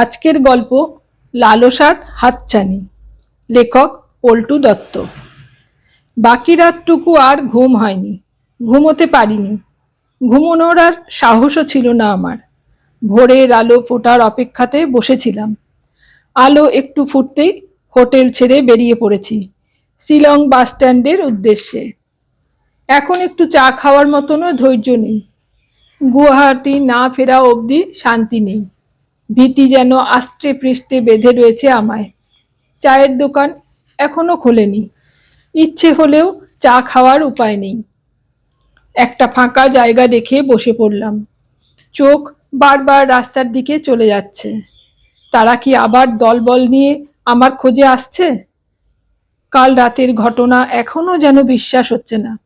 আজকের গল্প লালসার হাতছানি। লেখক পল্টু দত্ত। বাকি রাতটুকু আর ঘুম হয়নি। ঘুমোতে পারিনি। ঘুমোনোর আর সাহসও ছিল না আমার। ভোরের আলো ফোটার অপেক্ষাতে বসেছিলাম। আলো একটু ফুটতেই হোটেল ছেড়ে বেরিয়ে পড়েছি, শিলং বাস স্ট্যান্ডের উদ্দেশ্যে। এখন একটু চা খাওয়ার মতনও ধৈর্য নেই। গুয়াহাটি না ফেরা অবধি শান্তি নেই। ভীতি যেন আষ্টে পৃষ্ঠে বেঁধে রয়েছে আমায়। চায়ের দোকান এখনও খোলেনি। ইচ্ছে হলেও চা খাওয়ার উপায় নেই। একটা ফাঁকা জায়গা দেখে বসে পড়লাম। চোখ বারবার রাস্তার দিকে চলে যাচ্ছে। তারা কি আবার দলবল নিয়ে আমার খোঁজে আসছে? কাল রাতের ঘটনা এখনও যেন বিশ্বাস হচ্ছে না।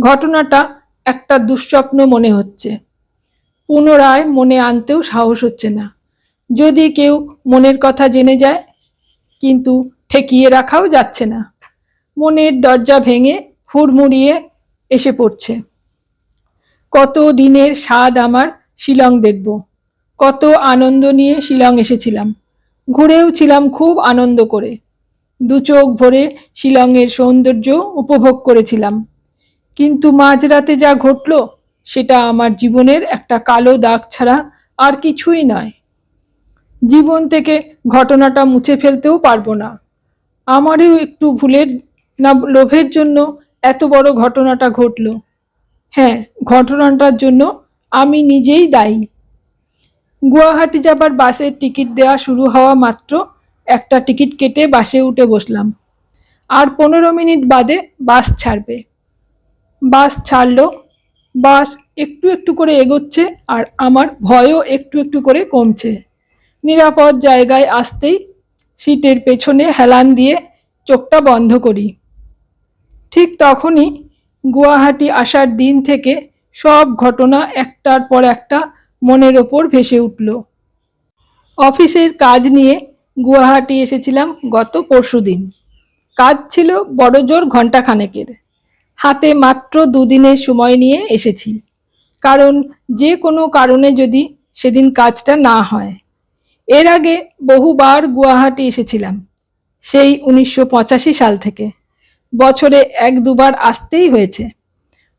ঘটনাটা একটা দুঃস্বপ্ন মনে হচ্ছে। পুনরায় মনে আনতেও সাহস হচ্ছে না। যদি কেউ মনের কথা জেনে যায়, কিন্তু ঠেকিয়ে রাখাও যাচ্ছে না। মনের দরজা ভেঙে হুড়মুড়িয়ে এসে পড়ছে। কত দিনের স্বাদ আমার শিলং দেখব। কত আনন্দ নিয়ে শিলং এসেছিলাম। ঘুরেও ছিলাম খুব আনন্দ করে। দু চোখ ভরে শিলংয়ের সৌন্দর্য উপভোগ করেছিলাম। কিন্তু মাঝরাতে যা ঘটল, সেটা আমার জীবনের একটা কালো দাগ ছাড়া আর কিছুই নয়। জীবন থেকে ঘটনাটা মুছে ফেলতেও পারব না। আমারও একটু ভুলের না, লোভের জন্য এত বড় ঘটনাটা ঘটল। হ্যাঁ ঘটনাটার জন্য আমি নিজেই দায়ী। গুয়াহাটি যাবার বাসের টিকিট দেওয়া শুরু হওয়া মাত্র একটা টিকিট কেটে বাসে উঠে বসলাম। আর পনেরো মিনিট বাদে বাস ছাড়বে। বাস ছাড়লো, বাস একটু একটু করে এগোচ্ছে আর আমার ভয়ও একটু একটু করে কমছে। নিরাপদ জায়গায় আসতেই সিটের পেছনে হেলান দিয়ে চোখটা বন্ধ করি। ঠিক তখনই গুয়াহাটি আসার দিন থেকে সব ঘটনা একটার পর একটা মনের ওপর ভেসে উঠল। অফিসের কাজ নিয়ে গুয়াহাটি এসেছিলাম গত পরশুদিন কাজ ছিল বড় জোর ঘণ্টাখানেকের। হাতে মাত্র দুদিনের সময় নিয়ে এসেছি। কারণ যে কোনো কারণে যদি সেদিন কাজটা না হয়। এর আগে বহুবার গুয়াহাটি এসেছিলাম, সেই উনিশশো পঁচাশি সাল থেকে। বছরে এক দুবার আসতেই হয়েছে।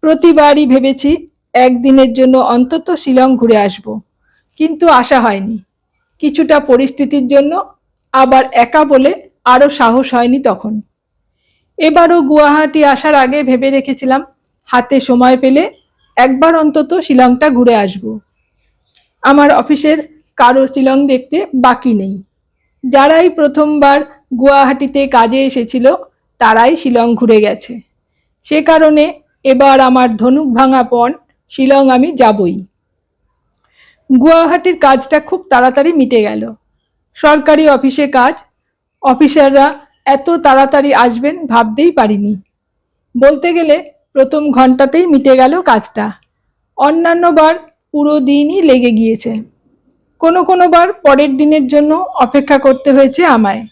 প্রতিবারই ভেবেছি একদিনের জন্য অন্তত শিলং ঘুরে আসব, কিন্তু আসা হয়নি। কিছুটা পরিস্থিতির জন্য আবার একা বলে আরও সাহস হয়নি তখন। এবারও গুয়াহাটি আসার আগে ভেবে রেখেছিলাম, হাতে সময় পেলে একবার অন্তত শিলংটা ঘুরে আসব। আমার অফিসের কারও শিলং দেখতে বাকি নেই। যারাই প্রথমবার গুয়াহাটিতে কাজে এসেছিল, তারাই শিলং ঘুরে গেছে। সে কারণে এবার আমার ধনুক ভাঙা পণ শিলং আমি যাবই। গুয়াহাটির কাজটা খুব তাড়াতাড়ি মিটে গেল। সরকারি অফিসে কাজ, অফিসাররা এত তাড়াতাড়ি আসবেন ভাবতেই পারিনি। বলতে গেলে প্রথম ঘন্টাতেই মিটে গেল কাজটা। অন্যান্যবার পুরো দিনই লেগে গিয়েছে। কোনো কোনো বার পরের দিনের জন্য অপেক্ষা করতে হয়েছে আমায়।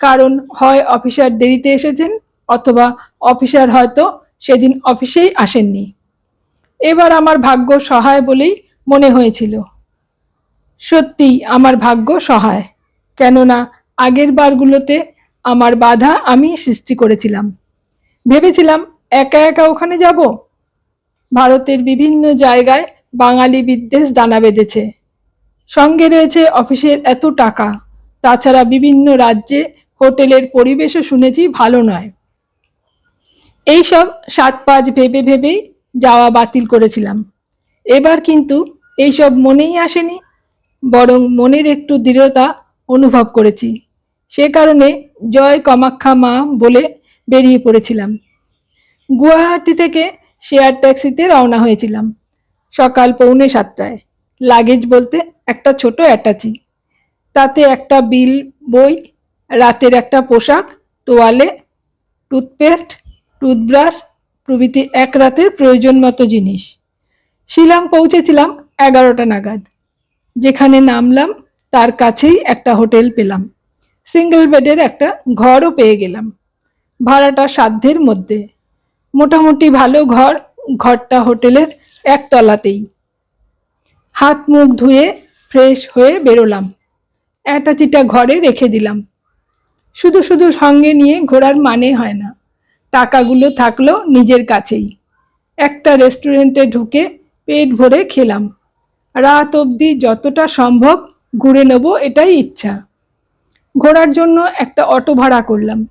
কারণ হয় অফিসার দেরিতে এসেছেন অথবা অফিসার হয়তো সেদিন অফিসেই আসেননি। এবার আমার ভাগ্য সহায় বলেই মনে হয়েছিল। সত্যিই আমার ভাগ্য সহায়। কেননা আগের বারগুলোতে আমার বাধা আমি সৃষ্টি করেছিলাম। ভেবেছিলাম একা একা ওখানে যাব? ভারতের বিভিন্ন জায়গায় বাঙালি বিদ্বেষ দানা বেঁধেছে। সঙ্গে রয়েছে অফিসের এত টাকা। তাছাড়া বিভিন্ন রাজ্যে হোটেলের পরিবেশও শুনেছি ভালো নয়। এইসব সাত পাঁচ ভেবে ভেবেই যাওয়া বাতিল করেছিলাম। এবার কিন্তু এইসব মনেই আসেনি, বরং মনের একটু দৃঢ়তা অনুভব করেছি। সে কারণে জয় কমাক্ষা মা বলে বেরিয়ে পড়েছিলাম। গুয়াহাটি থেকে শেয়ার ট্যাক্সিতে রওনা হয়েছিলাম। সকাল পৌনে সাতটায়। লাগেজ বলতে একটা ছোট অ্যাটাচি তাতে একটা বিল বই, রাতের একটা পোশাক, তোয়ালে টুথপেস্ট টুথব্রাশ প্রভৃতি এক রাতের প্রয়োজন মতো জিনিস। শিলং পৌঁছেছিলাম এগারোটা নাগাদ। যেখানে নামলাম, তার কাছেই একটা হোটেল পেলাম। সিঙ্গেল বেডের একটা ঘরও পেয়ে গেলাম। ভাড়াটা সাধ্যের মধ্যে। মোটামুটি ভালো ঘর, ঘরটা হোটেলের একতলাতেই। হাত মুখ ধুয়ে ফ্রেশ হয়ে বেরোলাম। অ্যাটাচিটা ঘরে রেখে দিলাম। শুধু শুধু সঙ্গে নিয়ে ঘোরার মানে হয় না। টাকাগুলো থাকল নিজের কাছেই। একটা রেস্টুরেন্টে ঢুকে পেট ভরে খেলাম। রাত অবধি যতটা সম্ভব ঘুরে নেব এটাই ইচ্ছা। ঘোরার জন্য একটা অটো ভাড়া করলাম।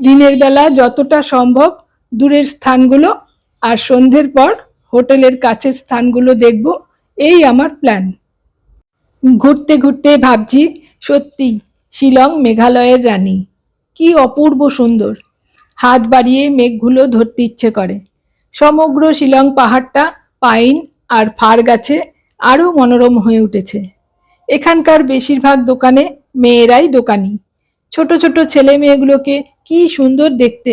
দিনের বেলা যতটা সম্ভব দূরের স্থানগুলো আর সন্ধ্যের পর হোটেলের কাছের স্থানগুলো দেখব এই আমার প্ল্যান ঘুরতে ঘুরতে ভাবছি, সত্যি শিলং মেঘালয়ের রানী। কি অপূর্ব সুন্দর। হাত বাড়িয়ে মেঘগুলো ধরতে ইচ্ছে করে। সমগ্র শিলং পাহাড়টা পাইন আর ফার গাছে আরও মনোরম হয়ে উঠেছে। এখানকার বেশিরভাগ দোকানে মেয়েরাই দোকানি। ছোট ছোট ছেলে মেয়েগুলোকে কি সুন্দর দেখতে,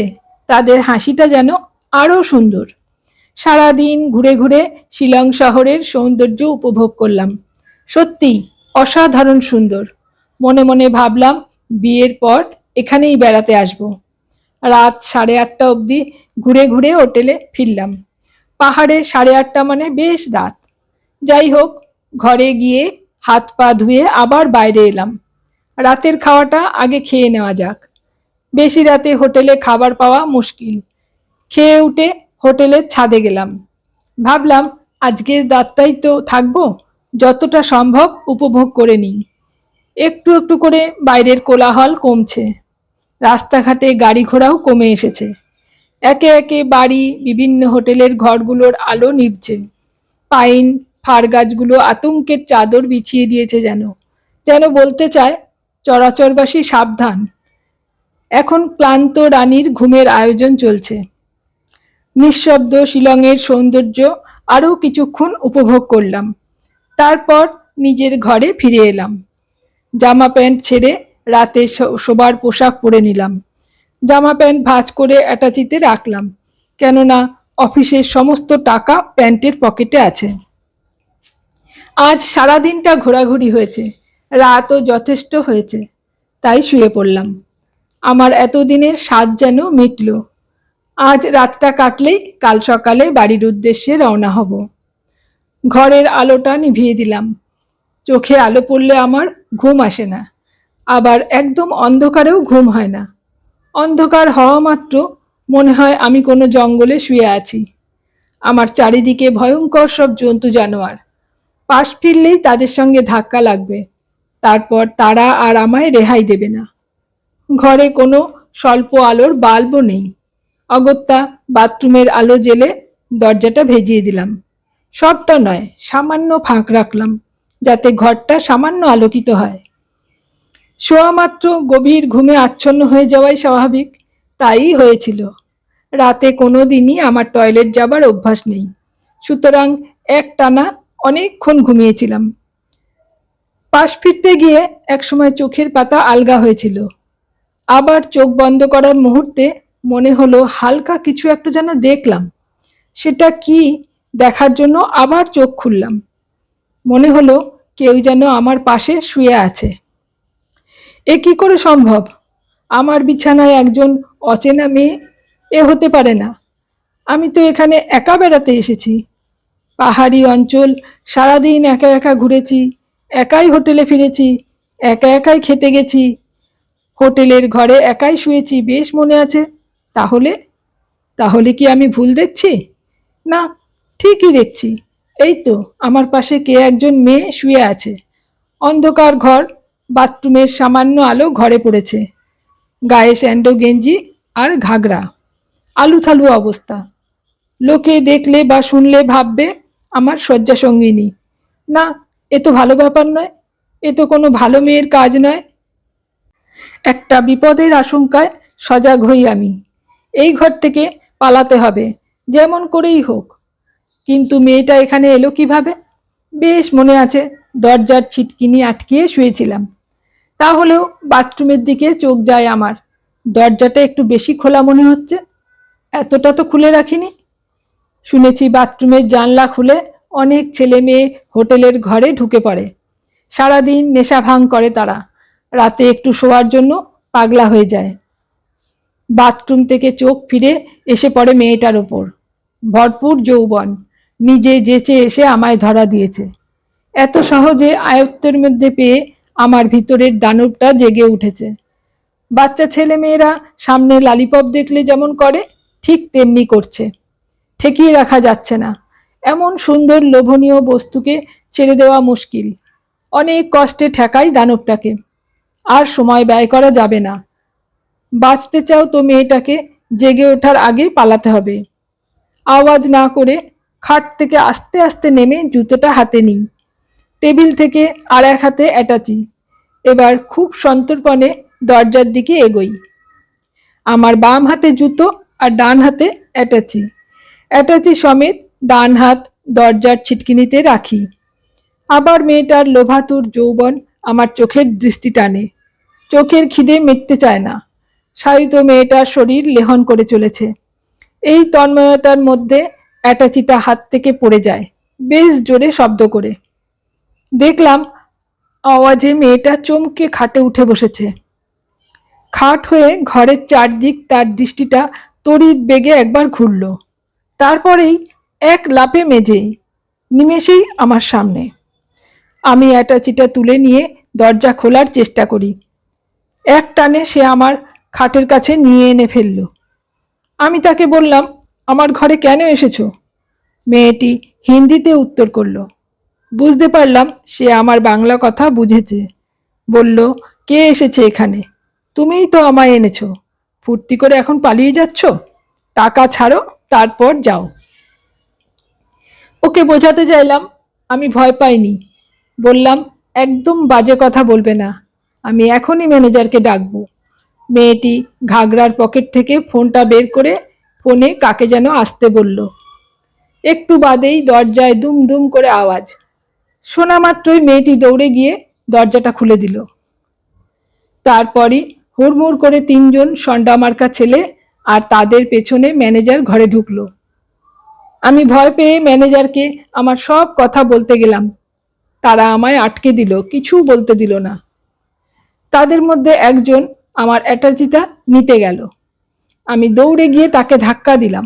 তাদের হাসিটা যেন আরও সুন্দর। সারাদিন ঘুরে ঘুরে শিলং শহরের সৌন্দর্য উপভোগ করলাম। সত্যি অসাধারণ সুন্দর। মনে মনে ভাবলাম, বিয়ের পর এখানেই বেড়াতে আসব। রাত সাড়ে আটটা অবধি ঘুরে ঘুরে হোটেলে ফিরলাম। পাহাড়ে সাড়ে আটটা মানে বেশ রাত। যাই হোক, ঘরে গিয়ে হাত পা ধুয়ে আবার বাইরে এলাম। রাতের খাওয়াটা আগে খেয়ে নেওয়া যাক। বেশি রাতে হোটেলে খাবার পাওয়া মুশকিল। খেয়ে উঠে হোটেলের ছাদে গেলাম। ভাবলাম, আজকের রাতটাই তো থাকব, যতটা সম্ভব উপভোগ করে নিই। একটু একটু করে বাইরের কোলাহল কমছে। রাস্তাঘাটে গাড়ি ঘোড়াও কমে এসেছে। একে একে বাড়ি, বিভিন্ন হোটেলের ঘরগুলোর আলো নিভছে। পাইন, ফার গাছগুলো আতঙ্কের চাদর বিছিয়ে দিয়েছে যেন। যেন বলতে চায়, চরাচরবাসী সাবধান। এখন ক্লান্ত রানীর ঘুমের আয়োজন চলছে। নিঃশব্দ শিলংয়ের সৌন্দর্য আরও কিছুক্ষণ উপভোগ করলাম। তারপর নিজের ঘরে ফিরে এলাম। জামা প্যান্ট ছেড়ে রাতে শোবার পোশাক পরে নিলাম। জামা প্যান্ট ভাঁজ করে অ্যাটাচিতে রাখলাম, কেননা অফিসের সমস্ত টাকা প্যান্টের পকেটে আছে। আজ সারাদিনটা ঘোরাঘুরি হয়েছে, রাতও যথেষ্ট হয়েছে, তাই শুয়ে পড়লাম। আমার এতদিনের স্বাদ যেন মিটল। আজ রাতটা কাটলেই কাল সকালে বাড়ির উদ্দেশ্যে রওনা হব। ঘরের আলোটা নিভিয়ে দিলাম। চোখে আলো পড়লে আমার ঘুম আসে না। আবার একদম অন্ধকারেও ঘুম হয় না। অন্ধকার হওয়া মাত্র মনে হয় আমি কোনো জঙ্গলে শুয়ে আছি। আমার চারিদিকে ভয়ঙ্কর সব জন্তু জানোয়ার। পাশ ফিরলেই তাদের সঙ্গে ধাক্কা লাগবে। তারপর তারা আর আমায় রেহাই দেবে না। ঘরে কোনো স্বল্প আলোর বাল্বও নেই। অগত্যা বাথরুমের আলো জেলে দরজাটা ভেজিয়ে দিলাম। সবটা নয়, সামান্য ফাঁক রাখলাম, যাতে ঘরটা সামান্য আলোকিত হয়। শোয়া মাত্র গভীর ঘুমে আচ্ছন্ন হয়ে যাওয়াই স্বাভাবিক, তাই হয়েছিল। রাতে কোনো দিনই আমার টয়লেট যাবার অভ্যাস নেই। সুতরাং এক টানা অনেকক্ষণ ঘুমিয়েছিলাম। পাশ ফিরতে গিয়ে একসময় চোখের পাতা আলগা হয়েছিল। আবার চোখ বন্ধ করার মুহূর্তে মনে হলো হালকা কিছু একটা যেন দেখলাম। সেটা কি দেখার জন্য আবার চোখ খুললাম। মনে হলো কেউ যেন আমার পাশে শুয়ে আছে। এ কি করে সম্ভব? আমার বিছানায় একজন অচেনা মেয়ে? এ হতে পারে না। আমি তো এখানে একা বেড়াতে এসেছি। পাহাড়ি অঞ্চল, সারাদিন একা একা ঘুরেছি, একাই হোটেলে ফিরেছি, একা একাই খেতে গেছি। হোটেলের ঘরে একাই শুয়েছি, বেশ মনে আছে। তাহলে? তাহলে কি আমি ভুল দেখছি? না, ঠিকই দেখছি। এই তো, আমার পাশে কে একজন মেয়ে শুয়ে আছে। অন্ধকার ঘর, বাথরুমের সামান্য আলো ঘরে পড়েছে। গায়ে স্যান্ডো গেঞ্জি আর ঘাগরা। আলু থালু অবস্থা। লোকে দেখলে বা শুনলে ভাববে, আমার শয্যা সঙ্গিনী। না, এ তো ভালো ব্যাপার নয়। এ তো কোনো ভালো মেয়ের কাজ নয়। একটা বিপদের আশঙ্কায় সজাগ হই আমি। এই ঘর থেকে পালাতে হবে, যেমন করেই হোক। কিন্তু মেয়েটা এখানে এলো কীভাবে? বেশ মনে আছে, দরজার ছিটকিনি আটকিয়ে শুয়েছিলাম। তাহলেও বাথরুমের দিকে চোখ যায় আমার। দরজাটা একটু বেশি খোলা মনে হচ্ছে। এতটা তো খুলে রাখিনি। শুনেছি বাথরুমের জানলা খুলে অনেক ছেলে মেয়ে হোটেলের ঘরে ঢুকে পড়ে। সারাদিন নেশা ভাঙ করে তারা। রাতে একটু শোয়ার জন্য পাগলা হয়ে যায়। বাথরুম থেকে চোখ ফিরে এসে পড়ে মেয়েটার ওপর ভরপুর যৌবন। নিজে যেচে এসে আমায় ধরা দিয়েছে। এত সহজে আয়ত্তের মধ্যে পেয়ে আমার ভিতরের দানবটা জেগে উঠেছে। বাচ্চা ছেলে মেয়েরা সামনে লালিপপ দেখলে যেমন করে, ঠিক তেমনি করছে। ঠেকিয়ে রাখা যাচ্ছে না। এমন সুন্দর লোভনীয় বস্তুকে ছেড়ে দেওয়া মুশকিল। অনেক কষ্টে ঠেকাই দানবটাকে। আর সময় ব্যয় করা যাবে না। বাঁচতে চাও তো মেয়েটাকে জেগে ওঠার আগে পালাতে হবে। আওয়াজ না করে খাট থেকে আস্তে আস্তে নেমে জুতোটা হাতে নিই। টেবিল থেকে আর এক হাতে অ্যাটাচি। এবার খুব সন্তর্পণে দরজার দিকে এগোই। আমার বাম হাতে জুতো আর ডান হাতে অ্যাটাচি। অ্যাটাচি সমেত ডান হাত দরজার ছিটকিনিতে রাখি। আবার মেয়েটার লোভাতুর যৌবন আমার চোখের দৃষ্টি টানে। চোখের খিদে মিটতে চায় না। সাহিত্য মেয়েটার শরীর লেহন করে চলেছে। এই তন্ময়তার মধ্যে অ্যাটাচিটা হাত থেকে পড়ে যায়, বেশ জোরে শব্দ করে। দেখলাম আওয়াজে মেয়েটা চমকে খাটে উঠে বসেছে। খাট হয়ে ঘরের চারদিক তার দৃষ্টিটা তড়িৎ বেগে একবার ঘুরল। তারপরেই এক লাপে মেজেই নিমেষেই আমার সামনে। আমি অ্যাটাচিটা তুলে নিয়ে দরজা খোলার চেষ্টা করি। এক টানে সে আমার খাটের কাছে নিয়ে এনে ফেলল। আমি তাকে বললাম, আমার ঘরে কেন এসেছ? মেয়েটি হিন্দিতে উত্তর করল, বুঝতে পারলাম সে আমার বাংলা কথা বুঝেছে। বলল, কে এসেছে এখানে? তুমিই তো আমায় এনেছো। ফুর্তি করে এখন পালিয়ে যাচ্ছ? টাকা ছাড়ো, তারপর যাও। ওকে বোঝাতে চাইলাম, আমি ভয় পাইনি। বললাম, একদম বাজে কথা বলবে না। আমি এখনই ম্যানেজারকে ডাকবো। মেয়েটি ঘাগরার পকেট থেকে ফোনটা বের করে ফোনে কাকে যেন আসতে বলল। একটু বাদেই দরজায় দুম দুম করে আওয়াজ। শোনা মাত্রই মেয়েটি দৌড়ে গিয়ে দরজাটা খুলে দিল। তারপরই হুড়মুড় করে তিনজন সন্ডামার্কা ছেলে আর তাদের পেছনে ম্যানেজার ঘরে ঢুকলো। আমি ভয় পেয়ে ম্যানেজারকে আমার সব কথা বলতে গেলাম। তারা আমায় আটকে দিল, কিছু বলতে দিল না। তাদের মধ্যে একজন আমার অ্যাটাচিটা নিতে গেল। আমি দৌড়ে গিয়ে তাকে ধাক্কা দিলাম।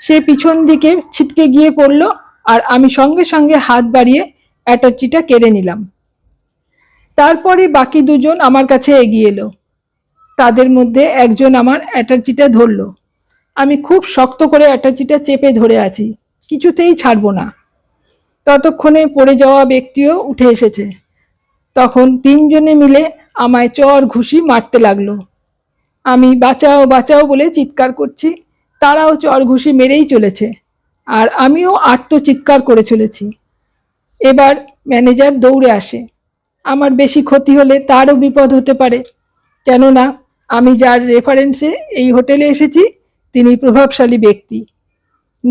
সে পিছন দিকে ছিটকে গিয়ে পড়ল আর আমি সঙ্গে সঙ্গে হাত বাড়িয়ে অ্যাটাচিটা কেড়ে নিলাম। তারপরে বাকি দুজন আমার কাছে এগিয়ে এলো। তাদের মধ্যে একজন আমার অ্যাটাচিটা ধরলো। আমি খুব শক্ত করে অ্যাটাচিটা চেপে ধরে আছি, কিছুতেই ছাড়বো না। ততক্ষণে পড়ে যাওয়া ব্যক্তিও উঠে এসেছে। তখন তিনজনে মিলে আমায় চর ঘুষি মারতে লাগল। আমি বাঁচাও বাঁচাও বলে চিৎকার করছি। তারাও চর ঘুষি মেরেই চলেছে। আর আমিও আত্ম চিৎকার করে চলেছি। এবার ম্যানেজার দৌড়ে আসে। আমার বেশি ক্ষতি হলে তারও বিপদ হতে পারে। কেননা, আমি যার রেফারেন্সে এই হোটেলে এসেছি, তিনি প্রভাবশালী ব্যক্তি।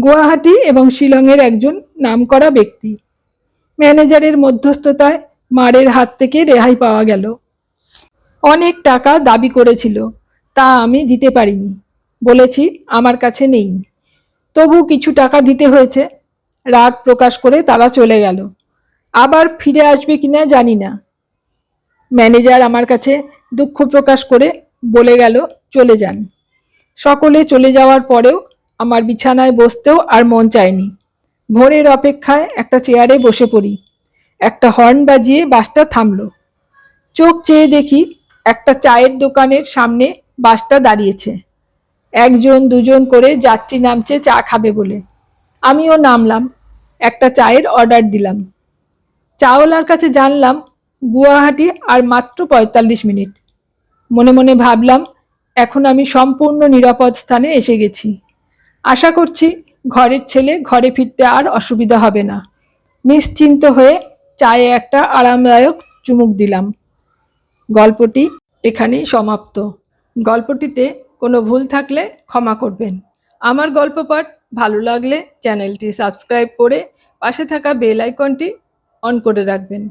গুয়াহাটি এবং শিলংয়ের একজন নামকরা ব্যক্তি। ম্যানেজারের মধ্যস্থতায় মারের হাত থেকে রেহাই পাওয়া গেল। অনেক টাকা দাবি করেছিল, তা আমি দিতে পারিনি। বলেছি, আমার কাছে নেই। তবু কিছু টাকা দিতে হয়েছে। রাগ প্রকাশ করে তারা চলে গেল। আবার ফিরে আসবে কিনা জানি না। ম্যানেজার আমার কাছে দুঃখ প্রকাশ করে বলে গেল, চলে যান। সকলে চলে যাওয়ার পরেও আমার বিছানায় বসতেও আর মন চায়নি। ভোরের অপেক্ষায় একটা চেয়ারে বসে পড়ি। একটা হর্ন বাজিয়ে বাসটা থামল। চোখ চেয়ে দেখি একটা চায়ের দোকানের সামনে বাসটা দাঁড়িয়েছে। একজন, দুজন করে যাত্রী নামছে, চা খাবে বলে। আমিও নামলাম, একটা চায়ের অর্ডার দিলাম। চাওয়ালার কাছে জানলাম, গুয়াহাটি আর মাত্র পঁয়তাল্লিশ মিনিট। মনে মনে ভাবলাম, এখন আমি সম্পূর্ণ নিরাপদ স্থানে এসে গেছি। আশা করছি, ঘরের ছেলে ঘরে ফিরতে আর অসুবিধা হবে না। নিশ্চিন্ত হয়ে চায়ে একটা আরামদায়ক চুমুক দিলাম। গল্পটি এখানেই সমাপ্ত। গল্পটিতে কোনো ভুল থাকলে ক্ষমা করবেন। আমার গল্প পাঠ ভালো লাগলে চ্যানেলটি সাবস্ক্রাইব করে পাশে থাকা বেল আইকনটি অন করে রাখবেন।